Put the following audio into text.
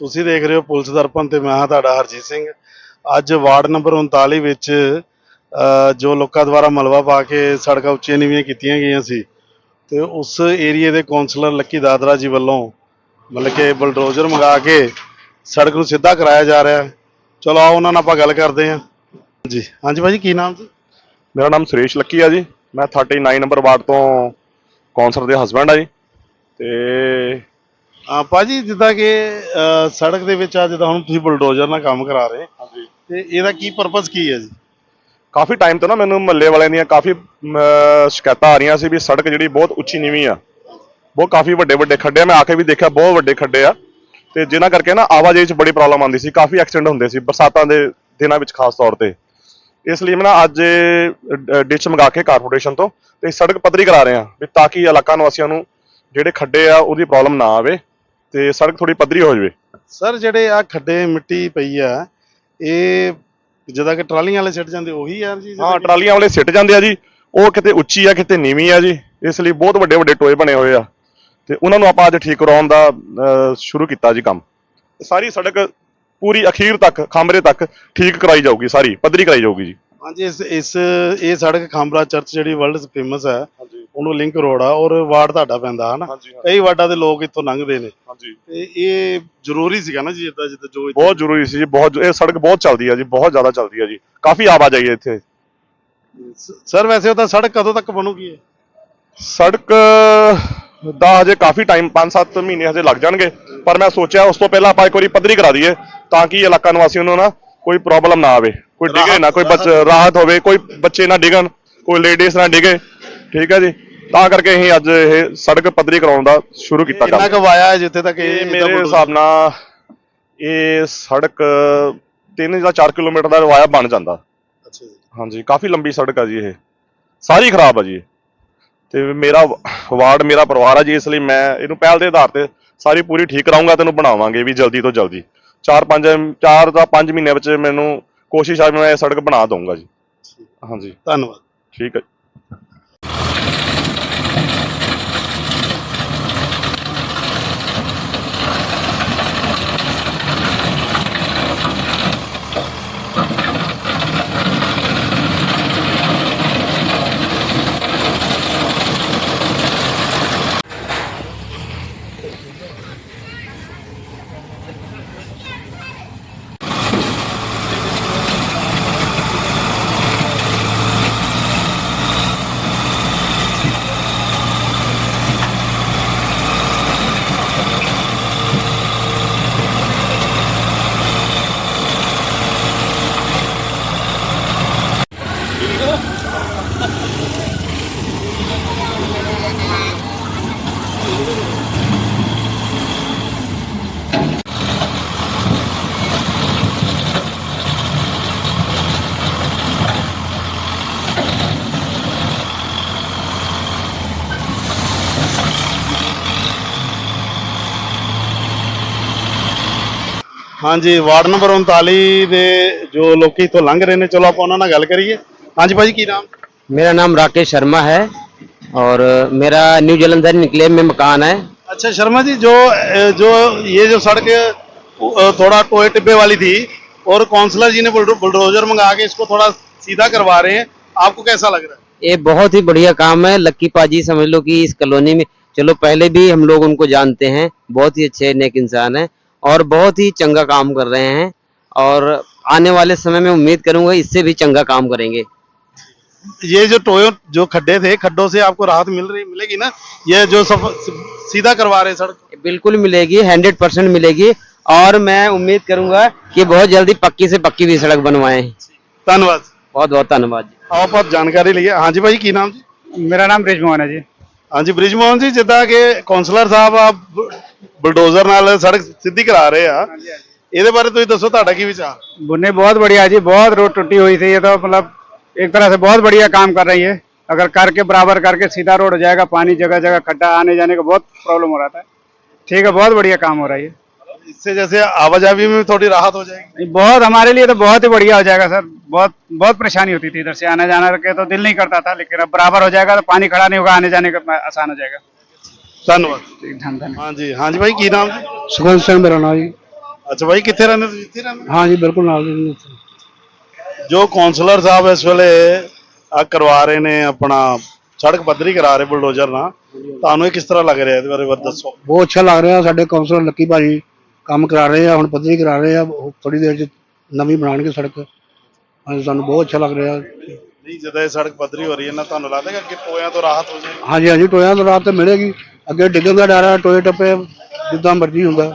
ਤੁਸੀਂ ਦੇਖ ਰਹੇ ਹੋ ਪੁਲਿਸ ਦਰਪਣ ਤੇ ਮੈਂ ਹਾਂ ਤੁਹਾਡਾ ਹਰਜੀਤ ਸਿੰਘ। ਅੱਜ ਵਾਰਡ ਨੰਬਰ 39 ਵਿੱਚ ਜੋ ਲੋਕਾਂ ਦੁਆਰਾ ਮਲਵਾ ਪਾ ਕੇ ਸੜਕਾਂ ਉੱਚੀਆਂ ਨੀਵੀਆਂ ਕੀਤੀਆਂ ਗਈਆਂ ਸੀ, ਤੇ ਉਸ ਏਰੀਏ ਦੇ ਕੌਂਸਲਰ ਲੱਕੀ ਦਾਦਰਾ ਜੀ ਵੱਲੋਂ ਮਤਲਬ ਕਿ ਬਲਡੋਜ਼ਰ ਮੰਗਾ ਕੇ ਸੜਕ ਨੂੰ ਸਿੱਧਾ ਕਰਾਇਆ ਜਾ ਰਿਹਾ ਚਲੋ ਆਓ, ਉਹਨਾਂ ਨਾਲ ਆਪਾਂ ਗੱਲ ਕਰਦੇ ਹਾਂ। ਜੀ, ਹਾਂਜੀ ਭਾਜੀ, ਕੀ ਨਾਮ ਜੀ ਮੇਰਾ ਨਾਮ ਸੁਰੇਸ਼ ਲੱਕੀ ਆ ਜੀ। ਮੈਂ 39 ਨੰਬਰ ਵਾਰਡ ਤੋਂ ਕੌਂਸਲਰ ਦੇ ਹਸਬੰਡ ਆ ਜੀ। ਤੇ ਆ ਭਾਜੀ ਜਿੱਦਾਂ ਕਿ ਅ, ਸੜਕ ਦੇ ਵਿੱਚ ਆ ਜਿੱਦਾਂ ਹੁਣ ਤੁਸੀਂ ਬਲਡੋਜ਼ਰ ਨਾਲ ਕੰਮ ਕਰਾ ਰਹੇ ਹਾਂਜੀ। ਤੇ ਇਹਦਾ ਕੀ ਪਰਪਸ ਕੀ ਹੈ ਜੀ? ਕਾਫੀ ਟਾਈਮ ਤੋਂ ਨਾ ਮੈਨੂੰ ਮਹੱਲੇ ਵਾਲਿਆਂ ਦੀਆਂ ਕਾਫੀ ਅਮ, ਸ਼ਿਕਾਇਤਾਂ ਆ ਰਹੀਆਂ ਸੀ ਵੀ ਸੜਕ ਜਿਹੜੀ ਬਹੁਤ ਉੱਚੀ ਨੀਵੀਂ ਆ। ਬਹੁਤ ਕਾਫੀ ਵੱਡੇ ਵੱਡੇ ਖੱਡੇ ਆ ਮੈਂ ਆ ਕੇ ਵੀ ਦੇਖਿਆ ਬਹੁਤ ਵੱਡੇ ਖੱਡੇ ਆ। ਤੇ ਜਿਨ੍ਹਾਂ ਕਰਕੇ ਨਾ ਆਵਾਜਾਈ 'ਚ ਬੜੀ ਪ੍ਰੋਬਲਮ ਆਉਂਦੀ ਸੀ ਕਾਫੀ ਐਕਸੀਡੈਂਟ ਹੁੰਦੇ ਸੀ ਬਰਸਾਤਾਂ ਦੇ ਦਿਨਾਂ ਵਿੱਚ ਖਾਸ ਤੌਰ ਤੇ। ਇਸ ਲਈ ਮੈਂ ਨਾ ਅੱਜ ਡਿਚ ਮੰਗਾ ਕੇ ਕਾਰਪੋਰੇਸ਼ਨ ਤੋਂ ਤੇ ਸੜਕ ਪੱਧਰੀ ਕਰਾ ਰਹੇ ਹਾਂ ਵੀ ਤਾਂ ਕਿ ਇਲਾਕਾ ਨਿਵਾਸੀਆਂ ਨੂੰ ਜਿਹੜੇ ਖੱਡੇ ਆ ਉਹਦੀ ਪ੍ਰੋਬਲਮ ਨਾ ਆਵੇ। ਤੇ ਸੜਕ ਥੋੜੀ ਪੱਧਰੀ ਹੋ ਜਾਵੇ। ਸਰ ਜਿਹੜੇ ਆ ਖੱਡੇ ਮਿੱਟੀ ਪਈ ਆ ਇਹ ਜਿੱਦਾਂ ਕਿ ਟਰਾਲੀਆਂ ਵਾਲੇ ਸਿੱਟ ਜਾਂਦੇ ਉਹੀ ਯਾਰ ਜੀ ਹਾਂ ਟਰਾਲੀਆਂ ਵਾਲੇ ਸਿੱਟ ਜਾਂਦੇ ਆ ਜੀ। ਉਹ ਕਿਤੇ ਉੱਚੀ ਆ ਕਿਤੇ ਨੀਵੀਂ ਆ ਜੀ। ਇਸ ਲਈ ਬਹੁਤ ਵੱਡੇ ਵੱਡੇ ਟੋਏ ਬਣੇ ਹੋਏ ਆ। ਤੇ ਉਹਨਾਂ ਨੂੰ ਆਪਾਂ ਅੱਜ ਠੀਕ ਕਰਾਉਣ ਦਾ ਸ਼ੁਰੂ ਕੀਤਾ ਜੀ ਕੰਮ। ਸਾਰੀ ਸੜਕ ਪੂਰੀ ਅਖੀਰ ਤੱਕ ਖਾਂਬਰੇ ਤੱਕ ਠੀਕ ਕਰਾਈ ਜਾਊਗੀ ਸਾਰੀ ਪੱਧਰੀ ਕਰਾਈ ਜਾਊਗੀ ਜੀ। ਹਾਂਜੀ ਇਸ ਇਸ ਇਹ ਸੜਕ ਖਾਂਬਰਾ ਚਰਚ ਜਿਹੜੀ ਵਰਲਡ ਫੇਮਸ ਹੈ ਉਹਨੂੰ ਲਿੰਕ ਰੋਡ ਆ ਔਰ ਵਾਰਡ ਤੁਹਾਡਾ ਪੈਂਦਾ ਹਨਾ? ਹਾਂਜੀ ਕਈ ਵਾਰਡਾਂ ਦੇ ਲੋਕ ਇੱਥੋਂ ਲੰਘਦੇ ਨੇ। ਹਾਂਜੀ। ਤੇ ਇਹ ਜ਼ਰੂਰੀ ਸੀਗਾ ਨਾ ਜੀ ਜਿੱਦਾਂ ਜਿੱਦਾਂ ਜੋ ਬਹੁਤ ਜ਼ਰੂਰੀ ਸੀ ਜੀ ਬਹੁਤ ਇਹ ਸੜਕ ਬਹੁਤ ਚੱਲਦੀ ਆ ਜੀ ਬਹੁਤ ਜ਼ਿਆਦਾ ਚੱਲਦੀ ਆ ਜੀ। ਕਾਫੀ ਆਵਾਜਾਈ ਹੈ ਇੱਥੇ। ਸਰ ਵੈਸੇ ਉਹ ਤਾਂ ਸੜਕ ਕਦੋਂ ਤੱਕ ਬਣੂਗੀ ਇਹ? ਸੜਕ ਦਾ ਹਜੇ ਕਾਫੀ ਟਾਈਮ 5-7 ਮਹੀਨੇ ਹਜੇ ਲੱਗ ਜਾਣਗੇ। ਪਰ ਮੈਂ ਸੋਚਿਆ ਉਸ ਤੋਂ ਪਹਿਲਾਂ ਆਪਾਂ ਇੱਕ ਵਾਰੀ ਪੱਧਰੀ ਕਰਾ ਦਈਏ ਤਾਂ ਕਿ ਇਲਾਕਾ ਨਿਵਾਸੀਆਂ ਨੂੰ ਨਾ ਕੋਈ ਪ੍ਰੋਬਲਮ ਨਾ ਆਵੇ। ਕੋਈ ਡਿਗੇ ਨਾ ਕੋਈ ਬੱਚ ਰਾਹਤ ਹੋਵੇ ਕੋਈ ਬੱਚੇ ਨਾ ਡਿਗਣ ਕੋਈ ਲੇਡੀਜ਼ ਨਾ ਡਿਗੇ। ਠੀਕ ਹੈ ਜੀ। ਤਾਂ ਕਰਕੇ ਅਸੀਂ ਅੱਜ ਇਹ ਸੜਕ ਪੱਧਰੀ ਕਰਾਉਣ ਦਾ ਸ਼ੁਰੂ ਕੀਤਾ ਕਿੰਨਾ ਕੰਮ। ਕੁ ਵਾਇਆ ਹੈ ਜਿੱਥੇ ਤੱਕ ਇਹ ਇਹ ਮੇਰੇ ਹਿਸਾਬ ਨਾਲ ਇਹ ਸੜਕ 3 ਜਾਂ 4 ਕਿਲੋਮੀਟਰ ਦਾ ਵਾਇਆ ਬਣ ਜਾਂਦਾ। ਅੱਛਾ ਜੀ। ਹਾਂਜੀ ਕਾਫੀ ਲੰਬੀ ਸੜਕ ਆ ਜੀ ਇਹ। ਸਾਰੀ ਖਰਾਬ ਆ ਜੀ। ਤੇ ਮੇਰਾ ਵਾਰਡ ਮੇਰਾ ਪਰਿਵਾਰ ਆ ਜੀ ਇਸ ਲਈ ਮੈਂ ਇਹਨੂੰ ਪਹਿਲ ਦੇ ਆਧਾਰ ਤੇ ਸਾਰੀ ਪੂਰੀ ਠੀਕ ਕਰਾਉਂਗਾ ਤੈਨੂੰ ਬਣਾਵਾਂਗੇ ਵੀ ਜਲਦੀ ਤੋਂ ਜਲਦੀ। 4-5 4 ਜਾਂ 5 ਮਹੀਨੇ ਵਿੱਚ ਮੈਨੂੰ ਕੋਸ਼ਿਸ਼ ਆ ਵੀ ਮੈਂ ਇਹ ਸੜਕ ਬਣਾ ਦਊਂਗਾ ਜੀ। ਹਾਂਜੀ। ਧੰਨਵਾਦ। ਠੀਕ ਹੈ ਹਾਂਜੀ ਵਾਰਡ ਨੰਬਰ 39 ਦੇ ਜੋ ਲੋਕੀ ਇੱਥੋਂ ਲੰਘ ਰਹੇ ਨੇ ਚਲੋ ਆਪਾਂ ਉਹਨਾਂ ਨਾਲ ਗੱਲ ਕਰੀਏ ਹਾਂਜੀ ਭਾਜੀ ਕੀ ਨਾਮ मेरा नाम राकेश शर्मा है और मेरा न्यू जलंधर निकले में मकान है अच्छा शर्मा जी जो अ, जो ये जो सड़क अ, थोड़ा टोए टिब्बे वाली थी और काउंसलर जी ने बुलडो- बुलडोजर मंगा के इसको थोड़ा सीधा करवा रहे हैं आपको कैसा लग रहा है ये बहुत ही बढ़िया काम है लक्की पाजी समझ लो कि इस कॉलोनी में चलो पहले भी हम लोग उनको जानते हैं बहुत ही अच्छे नेक इंसान हैं और बहुत ही चंगा काम कर रहे हैं और आने वाले समय में उम्मीद करूँगा इससे भी चंगा काम करेंगे। ये जो टोयो जो खड्डे थे खड्डों से आपको राहत मिल रही मिलेगी ना? ये जो सब सीधा करवा रहे सड़क? बिल्कुल मिलेगी हंड्रेड परसेंट मिलेगी और मैं उम्मीद करूँगा कि बहुत जल्दी पक्की से पक्की भी सड़क बनवाए। धन्यवाद। बहुत बहुत धन्यवाद जी। आप बहुत जानकारी लिए। हाँ जी भाई की नाम जी? मेरा नाम ब्रिज मोहन है जी। हाँ जी ब्रिज मोहन जी जिदा के काउंसिलर साहब आप ਬੁਲਡੋਜ਼ਰ ਨਾਲ ਸੜਕ ਸਿੱਧੀ ਕਰਾ ਰਹੇ ਆ ਇਹਦੇ ਬਾਰੇ ਤੁਸੀਂ ਦੱਸੋ ਤੁਹਾਡਾ ਕੀ ਵਿਚਾਰ बुन्नी बहुत बढ़िया जी बहुत रोड टूटी हुई थी ये तो मतलब एक तरह से बहुत बढ़िया काम कर रही है अगर करके बराबर करके सीधा रोड हो जाएगा पानी जगह जगह खड्डा आने जाने का बहुत प्रॉब्लम हो रहा था ठीक है बहुत बढ़िया काम हो रहा है ये इससे जैसे आवाजाही में थोड़ी राहत हो जाएगी ये बहुत हमारे लिए तो बहुत ही बढ़िया हो जाएगा सर बहुत बहुत परेशानी होती थी इधर से आने जाने के तो दिल नहीं करता था लेकिन अब बराबर हो जाएगा तो पानी खड़ा नहीं होगा आने जाने का आसान हो जाएगा ਧੰਨਵਾਦ। ਠੀਕ ਠਾਕ ਧੰਨਵਾਦ ਹਾਂਜੀ ਹਾਂਜੀ ਭਾਈ ਕੀ ਨਾਮ ਜੀ? ਸੁਖਵੰਤ ਸਿੰਘ ਮੇਰਾ ਨਾਮ ਜੀ। ਅੱਛਾ ਭਾਈ ਕਿੱਥੇ ਰਹਿੰਦੇ ਤੁਸੀਂ? ਇੱਥੇ ਰਹਿੰਦੇ? ਹਾਂ ਜੀ ਬਿਲਕੁਲ ਨਾਲ ਜੀ ਇੱਥੇ। ਜੋ ਕਾਉਂਸਲਰ ਸਾਹਿਬ ਇਸ ਵੇਲੇ ਆ ਕਰਵਾ ਰਹੇ ਨੇ ਆਪਣਾ ਸੜਕ ਪੱਧਰੀ ਕਰਾ ਰਹੇ ਬੁਲਡੋਜ਼ਰ ਨਾਲ ਤੁਹਾਨੂੰ ਇਹ ਕਿਸ ਤਰ੍ਹਾਂ ਲੱਗ ਰਿਹਾ ਇਹਦੇ ਬਾਰੇ ਵਰ ਦੱਸੋ। ਬਹੁਤ ਅੱਛਾ ਲੱਗ ਰਿਹਾ ਸਾਡੇ ਕਾਉਂਸਲਰ ਲੱਕੀ ਭਾਜੀ ਕੰਮ ਕਰਾ ਰਹੇ ਆ ਹੁਣ ਪੱਧਰੀ ਕਰਾ ਰਹੇ ਆ ਥੋੜੀ ਦੇਰ ਚ ਨਵੀਂ ਬਣਾਉਣਗੇ ਸੜਕ। ਹਾਂਜੀ ਸਾਨੂੰ ਬਹੁਤ ਅੱਛਾ ਲੱਗ ਰਿਹਾ। ਨਹੀਂ ਜਦੋਂ ਇਹ ਸੜਕ ਪੱਧਰੀ ਹੋ ਰਹੀ ਹੈ ਨਾ ਤੁਹਾਨੂੰ ਲੱਗਦਾ ਕਿ ਅੱਗੇ ਟੋਇਆਂ ਤੋਂ ਰਾਹਤ ਹੋ ਜਾਏ ਹਾਂਜੀ ਹਾਂਜੀ ਟੋਇਆਂ ਤੋਂ ਰਾਤ ਤੇ ਮਿਲੇਗੀ। ਅੱਗੇ ਡਿੱਗਣ ਦਾ ਡਰ ਆ ਟੋਏ ਟੱਪੇ ਜਿੱਦਾਂ ਮਰਜ਼ੀ ਹੁੰਦਾ।